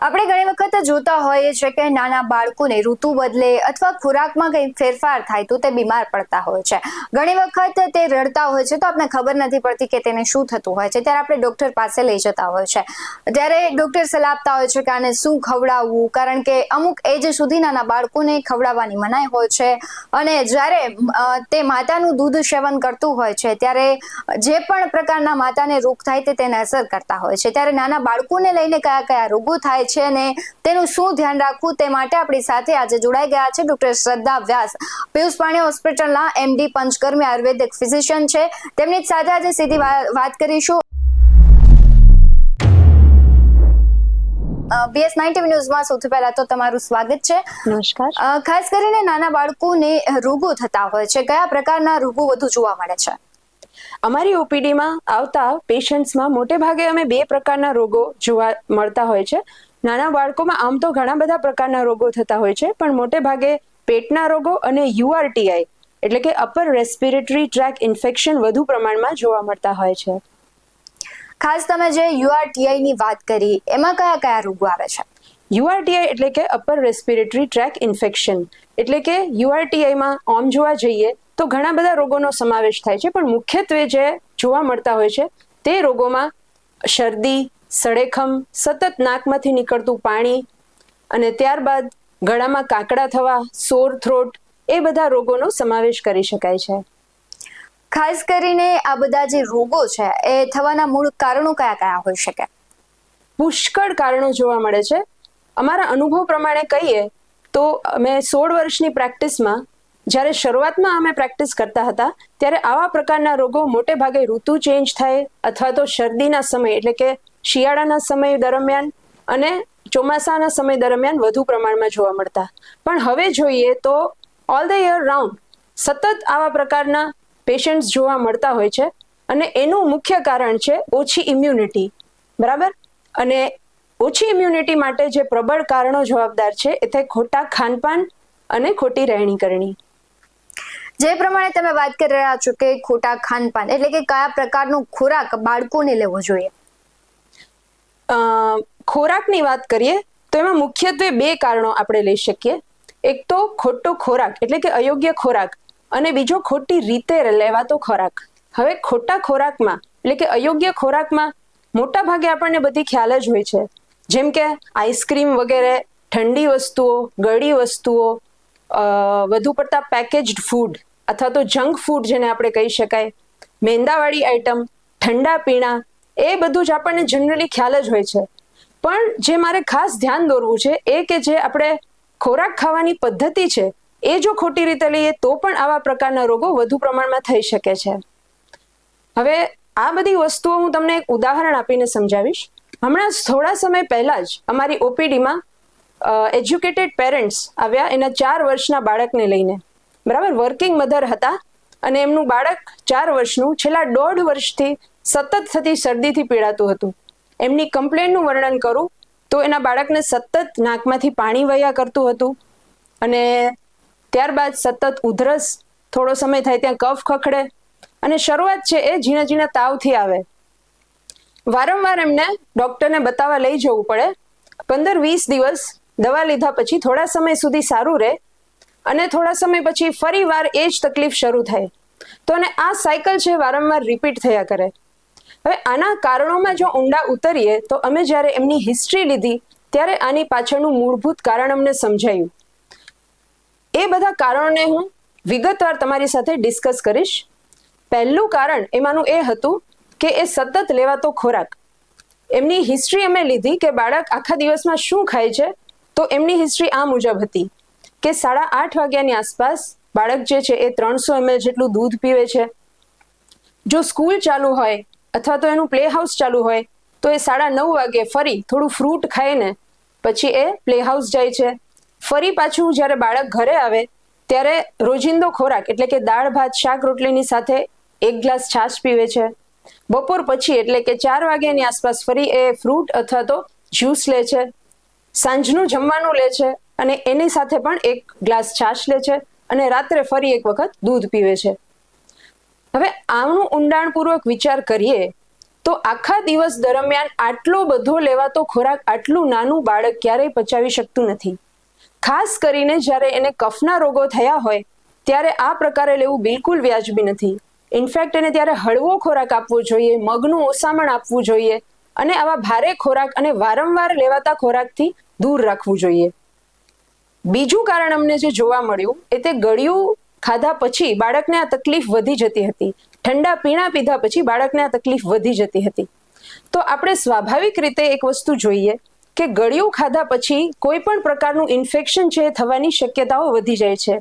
આપણે ઘણી વખત જોતા હોઈએ છીએ કે નાના બાળકોને ઋતુ બદલે અથવા ખોરાકમાં કંઈ ફેરફાર થાય તો તે બીમાર પડતા હોય છે. ઘણી વખત તે રડતા હોય છે તો આપણે ખબર નથી પડતી કે તેને શું થતું હોય છે. ત્યારે આપણે ડોક્ટર પાસે લઈ જતા હોય છે. ત્યારે ડોક્ટર સલાહ આપતા હોય છે કે આને શું ખવડાવવું, કારણ કે અમુક એજ સુધી નાના બાળકોને ખવડાવવાની મનાઈ હોય છે અને જ્યારે તે માતાનું દૂધ સેવન કરતું હોય છે, ત્યારે જે પણ પ્રકારના માતાને રોગ થાય તે તેને અસર કરતા હોય છે. ત્યારે નાના બાળકોને લઈને કયા કયા રોગો થાય છે અને તેનું શું ધ્યાન રાખવું તે માટે આપણી સાથે આજે જોડાઈ ગયા છે ડોક્ટર શ્રદ્ધા વ્યાસ. પિયુષ પાણી હોસ્પિટલના એમડી પંચકર્મી આયુર્વેદિક ફિઝિશિયન છે. તેમની સાથે આજે સીધી વાત કરીશું. બીએસ નાઇન્ટી ન્યૂઝમાં સૌથી પહેલા તો તમારું સ્વાગત છે. નમસ્કાર. ખાસ કરીને નાના બાળકોને રોગો થતા હોય છે. કયા પ્રકારના રોગો વધુ જોવા મળે છે? અમારી ઓપીડીમાં આવતા પેશન્ટ્સમાં મોટે ભાગે અમે બે પ્રકારના રોગો જોવા મળતા હોય છે. નાના બાળકોમાં આમ તો ઘણા બધા પ્રકારના રોગો થતા હોય છે પણ મોટે ભાગે પેટના રોગો અને યુઆરટીઆઈ એટલે કે અપર રેસ્પિરેટરી ટ્રેક ઇન્ફેક્શન વધુ પ્રમાણમાં જોવા મળતા હોય છે. ખાસ તમે જે યુઆરટીઆઈ ની વાત કરી એમાં કયા કયા રોગો આવે છે? યુઆરટીઆઈ એટલે કે અપર રેસ્પિરેટરી ટ્રેક ઇન્ફેક્શન એટલે કે યુઆરટીઆઈમાં ઓમ જોવા જઈએ તો ઘણા બધા રોગોનો સમાવેશ થાય છે પણ મુખ્યત્વે જે જોવા મળતા હોય છે તે રોગોમાં શરદી સળેખમ સતત નાકમાંથી નીકળતું પાણી અને ત્યારબાદ ગળામાં કાકડા થવા સોર થ્રોટ એ બધા રોગોનો સમાવેશ કરી શકાય છે. ખાસ કરીને આ બધા જે રોગો છે એ થવાના મૂળ કારણો કયા કયા હોઈ શકે? પુષ્કળ કારણો જોવા મળે છે. અમારા અનુભવ પ્રમાણે કહીએ તો અમે સોળ વર્ષની પ્રેક્ટિસમાં જ્યારે શરૂઆતમાં અમે પ્રેક્ટિસ કરતા હતા ત્યારે આવા પ્રકારના રોગો મોટે ભાગે ઋતુ ચેન્જ થાય અથવા તો શરદીના સમય એટલે કે શિયાળાના સમય દરમિયાન અને ચોમાસાના સમય દરમિયાન વધુ પ્રમાણમાં જોવા મળતા. પણ હવે જોઈએ તો ઓલ ધ યર રાઉન્ડ સતત આવા પ્રકારના પેશન્ટ્સ જોવા મળતા હોય છે અને એનું મુખ્ય કારણ છે ઓછી ઇમ્યુનિટી બરાબર? અને ઓછી ઇમ્યુનિટી માટે જે પ્રબળ કારણો જવાબદાર છે એ તે ખોટા ખાનપાન અને ખોટી રહેણી કરણી જે પ્રમાણે તમે વાત કરી રહ્યા છો કે ખોટા ખાનપાન, એટલે કે કયા પ્રકારનો ખોરાક બાળકોને લેવો જોઈએ. ખોરાકની વાત કરીએ, તો એમાં મુખ્યત્વે બે કારણો આપણે લઈ શકીએ. એક તો ખોટો ખોરાક, એટલે કે અયોગ્ય ખોરાક, અને બીજો ખોટી રીતે લેવાતો ખોરાક. હવે ખોટા ખોરાકમાં, એટલે કે અયોગ્ય ખોરાકમાં મોટા ભાગે આપણને બધી ખ્યાલ જ હોય છે. જેમ કે આઈસ્ક્રીમ વગેરે, ઠંડી વસ્તુઓ, ગળી વસ્તુઓ વધુ પડતા પેકેજ્ડ ફૂડ, અથવા તો જંક ફૂડ જેને આપણે કહી શકાય, મેંદાવાળી આઈટમ, ઠંડા પીણા એ બધું જ આપણને જનરલી ખ્યાલ જ હોય છે. પણ જે મારે ખાસ ધ્યાન દોરવું છે એ કે જે આપણે ખોરાક ખાવાની પદ્ધતિ છે, એ જો ખોટી રીતે લઈએ તો પણ આવા પ્રકારના રોગો વધુ પ્રમાણમાં થઈ શકે છે. હવે આ બધી વસ્તુઓ હું તમને એક ઉદાહરણ આપીને સમજાવીશ. હમણાં થોડા સમય પહેલા જ અમારી ઓપીડીમાં એજ્યુકેટેડ પેરેન્ટ્સ આવ્યા એના ચાર વર્ષના બાળકને લઈને. બરાબર? વર્કિંગ મધર હતા અને એમનું બાળક ચાર વર્ષનું, છેલ્લા દોઢ વર્ષથી સતત થતી શરદીથી પીડાતું હતું. એમની કમ્પ્લેનનું વર્ણન કરું તો એના બાળકને સતત નાકમાંથી પાણી વહ્યા કરતું હતું અને ત્યારબાદ સતત ઉધરસ, થોડો સમય થાય ત્યાં કફ ખખડે અને શરૂઆત છે એ ઝીણા ઝીણા તાવથી આવે. વારંવાર એમને ડૉક્ટરને બતાવવા લઈ જવું પડે. પંદર વીસ દિવસ દવા લીધા પછી થોડા સમય સુધી સારું રહે અને થોડા સમય પછી ફરી વાર એ જ તકલીફ શરૂ થાય. તો અને આ સાયકલ છે વારંવાર રિપીટ થયા કરે. હવે આના કારણોમાં જો ઊંડા ઉતરીએ, તો અમે જ્યારે એમની હિસ્ટ્રી લીધી, ત્યારે આની પાછળનું મૂળભૂત કારણ અમને સમજાયું. એ બધા કારણોને હું વિગતવાર તમારી સાથે ડિસ્કસ કરીશ. પહેલું કારણ એમાંનું એ હતું કે એ સતત લેવાતો ખોરાક. એમની હિસ્ટ્રી અમે લીધી કે બાળક આખા દિવસમાં શું ખાય છે, તો એમની હિસ્ટ્રી આ મુજબ હતી કે સાડા આઠ વાગ્યાની આસપાસ બાળક જે છે એ ત્રણસો એમએલ જેટલું દૂધ પીવે છે. જો સ્કૂલ ચાલુ હોય અથવા તો એનું પ્લે હાઉસ ચાલુ હોય, તો એ સાડા નવ વાગે ફરી થોડું ફ્રૂટ ખાઈને પછી એ પ્લે હાઉસ જાય છે. ફરી પાછું જ્યારે બાળક ઘરે આવે, ત્યારે રોજિંદો ખોરાક એટલે કે દાળ, ભાત, શાક રોટલીની સાથે એક ગ્લાસ છાશ પીવે છે. બપોર પછી એટલે કે ચાર વાગ્યાની આસપાસ ફરી એ ફ્રૂટ અથવા તો જ્યુસ લે છે. સાંજનું જમવાનું લે છે અને એની સાથે પણ એક ગ્લાસ છાશ લે છે અને રાત્રે ફરી એક વખત દૂધ પીવે છે. હવે આનું ઊંડાણપૂર્વક વિચાર કરીએ, તો આખા દિવસ દરમિયાન આટલો બધો લેવાતો ખોરાક આટલું નાનું બાળક ક્યારેય પચાવી શકતું નથી. ખાસ કરીને જ્યારે એને કફના રોગો થયા હોય, ત્યારે આ પ્રકારે લેવું બિલકુલ વ્યાજબી નથી. ઇનફેક્ટ એને ત્યારે હળવો ખોરાક આપવો જોઈએ, મગનું ઓસામણ આપવું જોઈએ અને આવા ભારે ખોરાક અને વારંવાર લેવાતા ખોરાકથી દૂર રાખવું જોઈએ. બીજું કારણ અમને જે જોવા મળ્યું, એ તે ગળ્યું ખાધા પછી બાળકને આ તકલીફ વધી જતી હતી. ઠંડા પીણા પીધા પછી બાળકને આ તકલીફ વધી જતી હતી. તો આપણે સ્વાભાવિક રીતે એક વસ્તુ જોઈએ કે ગળ્યું ખાધા પછી કોઈ પણ પ્રકારનું ઇન્ફેક્શન છે થવાની શક્યતાઓ વધી જાય છે.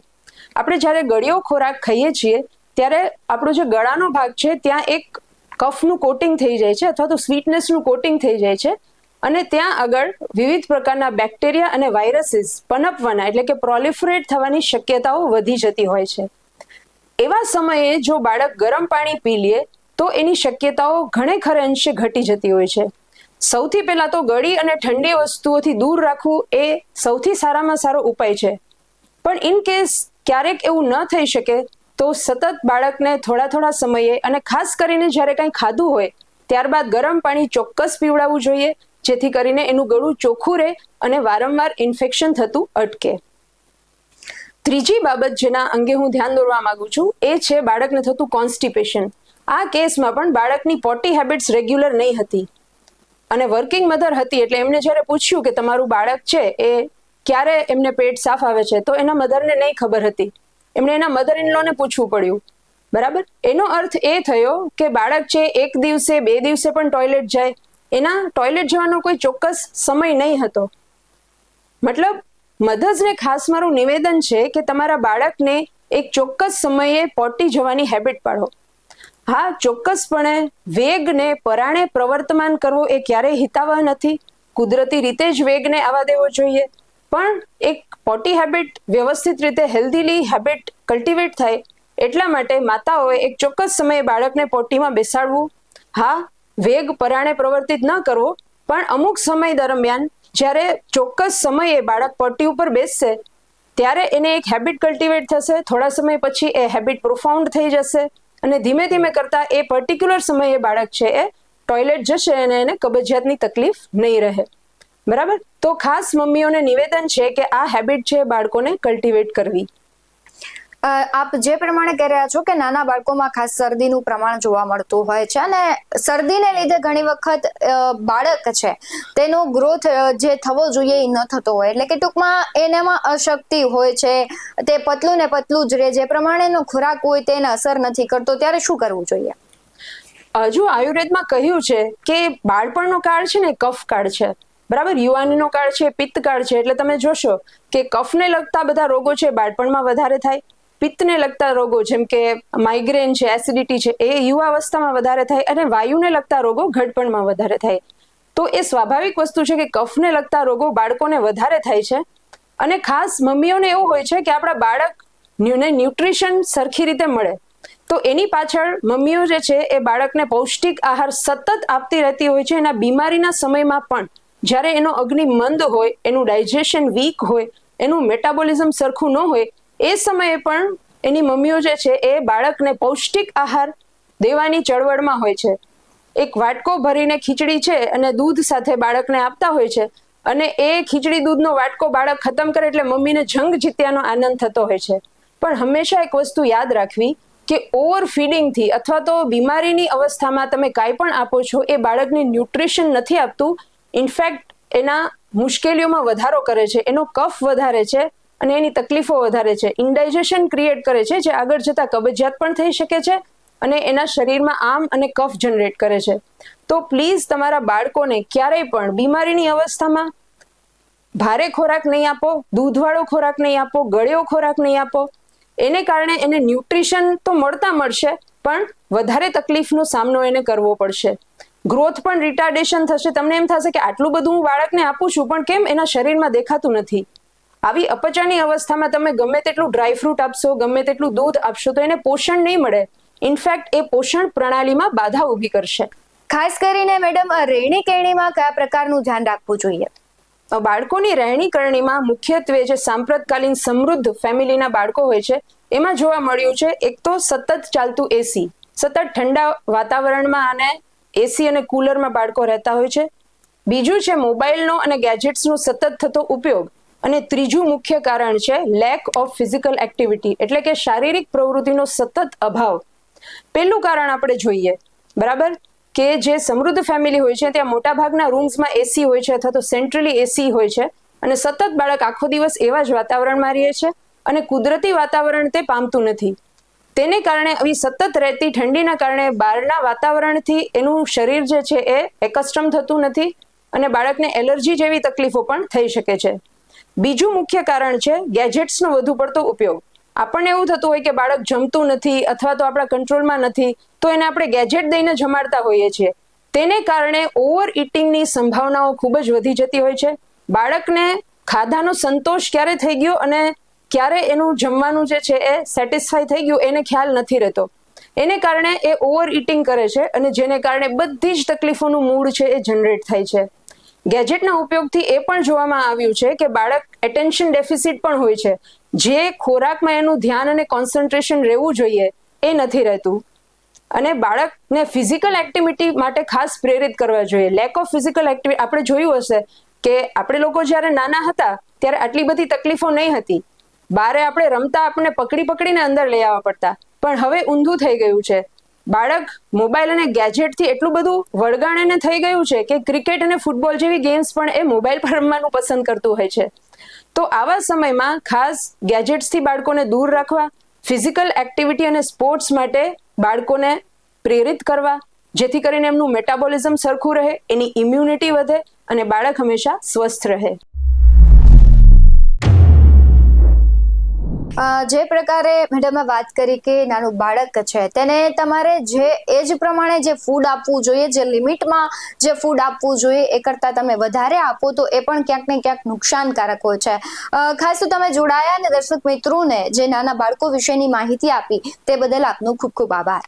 આપણે જ્યારે ગળ્યો ખોરાક ખાઈએ છીએ, ત્યારે આપણો જે ગળાનો ભાગ છે, ત્યાં એક કફનું કોટિંગ થઈ જાય છે અથવા તો સ્વીટનેસનું કોટિંગ થઈ જાય છે. અને ત્યાં આગળ વિવિધ પ્રકારના બેક્ટેરિયા અને વાયરસીસ પનપવાના એટલે કે પ્રોલિફરેટ થવાની શક્યતાઓ વધી જતી હોય છે. એવા સમયે જો બાળક ગરમ પાણી પી લે, તો એની શક્યતાઓ ઘણે ખરે અંશે ઘટી જતી હોય છે. સૌથી પહેલા તો ગળી અને ઠંડી વસ્તુઓથી દૂર રાખવું એ સૌથી સારામાં સારો ઉપાય છે. પણ ઇન કેસ ક્યારેક એવું ન થઈ શકે, તો સતત બાળકને થોડા થોડા સમયે અને ખાસ કરીને જ્યારે કંઈ ખાધું હોય, ત્યારબાદ ગરમ પાણી ચોક્કસ પીવડાવવું જોઈએ જેથી કરીને એનું ગળું ચોખ્ખું રહે અને વારંવાર ઇન્ફેક્શન થતું અટકે. ત્રીજી બાબત જેના અંગે હું ધ્યાન દોરવા માંગુ છું એ છે બાળકને થતું કોન્સ્ટિપેશન. આ કેસમાં પણ બાળકની પોટી હેબિટ્સ રેગ્યુલર નહીં હતી. અને વર્કિંગ મધર હતી એટલે એમને જ્યારે પૂછ્યું કે તમારું બાળક છે એ ક્યારે એમને પેટ સાફ આવે છે, તો એના મધરને નહીં ખબર હતી. એમણે એના મધર ઇન લોને પૂછવું પડ્યું. બરાબર? એનો અર્થ એ થયો કે બાળક છે એક દિવસે, બે દિવસે પણ ટોયલેટ જાય. એના ટોયલેટ જવાનો કોઈ ચોક્કસ સમય નહીં હતો. મતલબ, મધર્સને ખાસ મારું નિવેદન છે કે તમારા બાળકને એક ચોક્કસ સમયે પોટી જવાની હેબિટ પાડો. હા, ચોક્કસપણે વેગને પરાણે પ્રવર્તમાન કરવો એ ક્યારેય હિતાવહ નથી. કુદરતી રીતે જ વેગને આવવા દેવો જોઈએ. પણ એક પોટી હેબિટ વ્યવસ્થિત રીતે હેલ્ધીલી હેબિટ કલ્ટિવેટ થાય એટલા માટે માતાઓએ એક ચોક્કસ સમયે બાળકને પોટીમાં બેસાડવું. હા વેગ પરાણે પ્રવર્તિત ન કરવો, પણ અમુક સમય દરમિયાન જ્યારે ચોક્કસ સમયે બાળક પટ્ટી ઉપર બેસશે, ત્યારે એને એક હેબિટ કલ્ટિવેટ થશે, થોડા સમય પછી એ હેબિટ પ્રોફાઉન્ડ થઈ જશે અને ધીમે ધીમે કરતા એ પર્ટિક્યુલર સમયે બાળક છે એ ટોયલેટ જશે અને એને કબજિયાતની તકલીફ નહીં રહે. બરાબર? તો ખાસ મમ્મીઓને નિવેદન છે કે આ હેબિટ છે બાળકોને કલ્ટિવેટ કરવી. આપ જે પ્રમાણે કહી રહ્યા છો કે નાના બાળકોમાં ખાસ શરદીનું પ્રમાણ જોવા મળતું હોય છે અને શરદીને લીધે ઘણી વખત બાળક છે તેનો ગ્રોથ જે થવો જોઈએ એ ન થતો હોય. એટલે કે ટૂંકમાં એનામાં અશક્તિ હોય છે, તે પતલું ને પતલું જ રહે. જે પ્રમાણેનો ખોરાક હોય તેને અસર નથી કરતો. ત્યારે શું કરવું જોઈએ? હજુ આયુર્વેદમાં કહ્યું છે કે બાળપણનો કાળ છે ને કફ કાળ છે. બરાબર? યુવાનીનો કાળ છે, પિત્ત કાળ છે. એટલે તમે જોશો કે કફને લગતા બધા રોગો છે બાળપણમાં વધારે થાય. પિત્તને લગતા રોગો, જેમ કે માઇગ્રેન છે એસિડિટી છે, એ યુવાવસ્થામાં વધારે થાય અને વાયુને લગતા રોગો ઘડપણમાં વધારે થાય. તો એ સ્વાભાવિક વસ્તુ છે કે કફને લગતા રોગો બાળકોને વધારે થાય છે અને ખાસ મમ્મીઓને એવું હોય છે કે આપણા બાળકને ન્યુટ્રિશન સરખી રીતે મળે. તો એની પાછળ મમ્મીઓ જે છે એ બાળકને પૌષ્ટિક આહાર સતત આપતી રહેતી હોય છે. એના બીમારીના સમયમાં પણ જ્યારે એનો અગ્નિ મંદ હોય, એનું ડાયજેશન વીક હોય, એનું મેટાબોલિઝમ સરખું ન હોય એ સમયે પણ એની મમ્મીઓ જે છે, એ બાળકને પૌષ્ટિક આહાર દેવાની ચળવળમાં હોય છે. એક વાટકો ભરીને ખીચડી છે અને દૂધ સાથે બાળકને આપતા હોય છે અને એ ખીચડી દૂધનો વાટકો બાળક ખતમ કરે એટલે મમ્મીને જંગ જીત્યાનો આનંદ થતો હોય છે. પણ હંમેશા એક વસ્તુ યાદ રાખવી કે ઓવર ફીડિંગથી અથવા તો બીમારીની અવસ્થામાં તમે કાંઈ પણ આપો છો, એ બાળકને ન્યુટ્રિશન નથી આપતું. ઇનફેક્ટ એના મુશ્કેલીઓમાં વધારો કરે છે, એનો કફ વધારે છે અને એની તકલીફો વધારે છે. ઇન્ડાઇજેશન ક્રિએટ કરે છે, જે આગળ જતા કબજિયાત પણ થઈ શકે છે અને એના શરીરમાં આમ અને કફ જનરેટ કરે છે. તો પ્લીઝ તમારા બાળકોને ક્યારેય પણ બીમારીની અવસ્થામાં ભારે ખોરાક નહીં આપો, દૂધવાળો ખોરાક નહીં આપો, ગળ્યો ખોરાક નહીં આપો. એને કારણે એને ન્યુટ્રિશન તો મળતા મળશે, પણ વધારે તકલીફનો સામનો એને કરવો પડશે. ગ્રોથ પણ રિટાર્ડેશન થશે. તમને એમ થશે કે આટલું બધું હું બાળકને આપું છું, પણ કેમ? એના શરીરમાં દેખાતું નથી. આવી અપચાની અવસ્થામાં તમે ગમે તેટલું ડ્રાય ફ્રૂટ આપશો ગમે તેટલું દૂધ આપશો તો એને પોષણ નહીં મળે. ઇનફેક્ટ એ પોષણ પ્રણાલીમાં બાધા ઊભી કરશે. ખાસ કરીને મેડમ રહેણી કેણીમાં કયા પ્રકારનું ધ્યાન રાખવું જોઈએ? બાળકોની રહેણી કરણીમાં મુખ્યત્વે જે સાંપ્રતકાલીન સમૃદ્ધ ફેમિલીના બાળકો હોય છે એમાં જોવા મળ્યું છે એક તો સતત ચાલતું એસી સતત ઠંડા વાતાવરણમાં અને એસી અને કુલરમાં બાળકો રહેતા હોય છે. બીજું છે મોબાઈલનો અને ગેજેટ્સનો સતત થતો ઉપયોગ. અને ત્રીજું મુખ્ય કારણ છે લેક ઓફ ફિઝિકલ એક્ટિવિટી એટલે કે શારીરિક પ્રવૃત્તિનો સતત અભાવ. પહેલું કારણ આપણે જોઈએ, બરાબર? કે જે સમૃદ્ધ ફેમિલી હોય છે, ત્યાં મોટાભાગના રૂમ્સમાં એસી હોય છે અથવા તો સેન્ટ્રલી એસી હોય છે. અને સતત બાળક આખો દિવસ એવા જ વાતાવરણમાં રહે છે અને કુદરતી વાતાવરણ તે પામતું નથી. તેને કારણે આવી સતત રહેતી ઠંડીના કારણે બહારના વાતાવરણથી એનું શરીર જે છે એ એકસ્ટમ થતું નથી અને બાળકને એલર્જી જેવી તકલીફો પણ થઈ શકે છે. બીજું મુખ્ય કારણ છે ગેજેટ્સનો વધુ પડતો ઉપયોગ. આપણને એવું થતું હોય કે બાળક જમતું નથી અથવા તો આપણા કંટ્રોલમાં નથી, તો એને આપણે ગેજેટ દઈને જમાડતા હોઈએ છીએ. તેને કારણે ઓવર ઇટિંગની સંભાવનાઓ ખૂબ જ વધી જતી હોય છે. બાળકને ખાધાનો સંતોષ ક્યારે થઈ ગયો અને ક્યારે એનું જમવાનું જે છે એ સેટિસ્ફાય થઈ ગયું એને ખ્યાલ નથી રહેતો. એને કારણે એ ઓવર ઇટિંગ કરે છે અને જેને કારણે બધી જ તકલીફોનું મૂળ છે એ જનરેટ થાય છે. ગેજેટના ઉપયોગથી એ પણ જોવામાં આવ્યું છે કે બાળક એટેન્શન ડેફિસિટ પણ હોય છે. જે ખોરાકમાં એનું ધ્યાન અને કોન્સન્ટ્રેશન રહેવું જોઈએ, એ નથી રહેતું. અને બાળકને ફિઝિકલ એક્ટિવિટી માટે ખાસ પ્રેરિત કરવા જોઈએ. લેક ઓફ ફિઝિકલ એક્ટિવિટી આપણે જોયું હશે કે આપણે લોકો જ્યારે નાના હતા, ત્યારે આટલી બધી તકલીફો નહીં હતી. બારે આપણે રમતા આપણને પકડી પકડીને અંદર લઈ આવવા પડતા. પણ હવે ઊંધું થઈ ગયું છે. બાળક મોબાઈલ અને ગેજેટથી એટલું બધું વળગાણેને થઈ ગયું છે કે ક્રિકેટ અને ફૂટબોલ જેવી ગેમ્સ પણ એ મોબાઈલ પર રમવાનું પસંદ કરતું હોય છે. તો આવા સમયમાં ખાસ ગેજેટ્સથી બાળકોને દૂર રાખવા ફિઝિકલ એક્ટિવિટી અને સ્પોર્ટ્સ માટે બાળકોને પ્રેરિત કરવા, જેથી કરીને એમનું મેટાબોલિઝમ સરખું રહે, એની ઇમ્યુનિટી વધે અને બાળક હંમેશા સ્વસ્થ રહે. જે પ્રકારે મેડમે વાત કરી કે નાનું બાળક છે, તેને તમારે જે એજ પ્રમાણે જે ફૂડ આપવું જોઈએ, જે લિમિટમાં જે ફૂડ આપવું જોઈએ, એ કરતાં તમે વધારે આપો, તો એ પણ ક્યાંક ને ક્યાંક નુકસાનકારક હોય છે. ખાસ તો તમે જોડાયા અને દર્શક મિત્રોને જે નાના બાળકો વિશેની માહિતી આપી, તે બદલ આપનો ખૂબ ખૂબ આભાર.